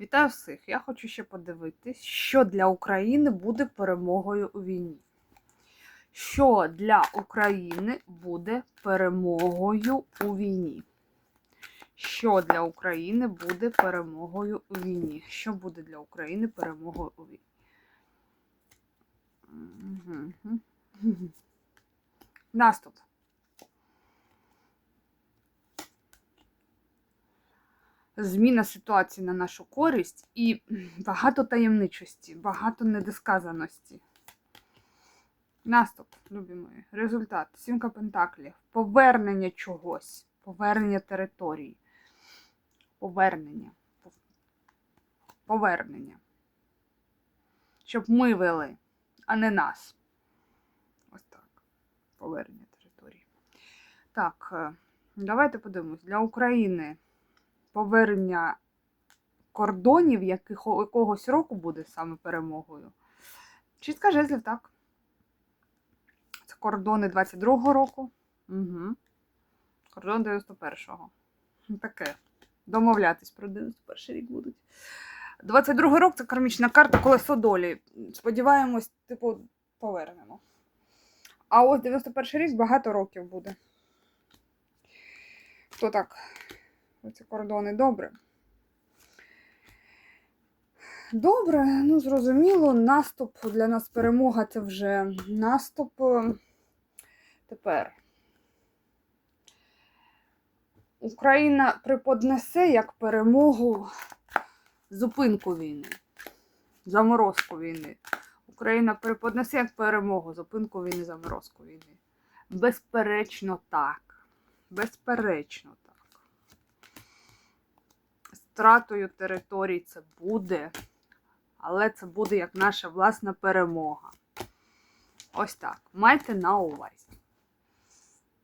Вітаю всіх! Я хочу ще подивитись, що для України буде перемогою у війні. Що для України буде перемогою у війні? Що для України буде перемогою у війні? Що буде для України перемогою у війні? Мгм. Наступ. Зміна ситуації на нашу користь і багато таємничості, багато недосказаності. Наступ, любі мої. Результат. Сімка пентаклів. Повернення чогось. Повернення території. Повернення. Повернення. Щоб ми вели, а не нас. Ось так. Повернення території. Так, е, давайте подивимось. Для України повернення кордонів якогось року буде саме перемогою. Чітка жезлів, так. Це кордони 22-го року. Угу. Кордон 91-го. Ну, Таке. Домовлятись про 91 рік будуть. 22 рік це кармічна карта колесо долі. Сподіваємось, типу, повернемо. А ось 91 рік багато років буде. То так. Оці кордони добре. Добре, ну зрозуміло, наступ для нас перемога це вже наступ. Тепер. Україна приподнесе як перемогу зупинку війни, заморозку війни. Україна приподнесе як перемогу зупинку війни, заморозку війни. Безперечно так. Безперечно так. Стратою територій це буде, але це буде як наша власна перемога. Ось так. Майте на увазі.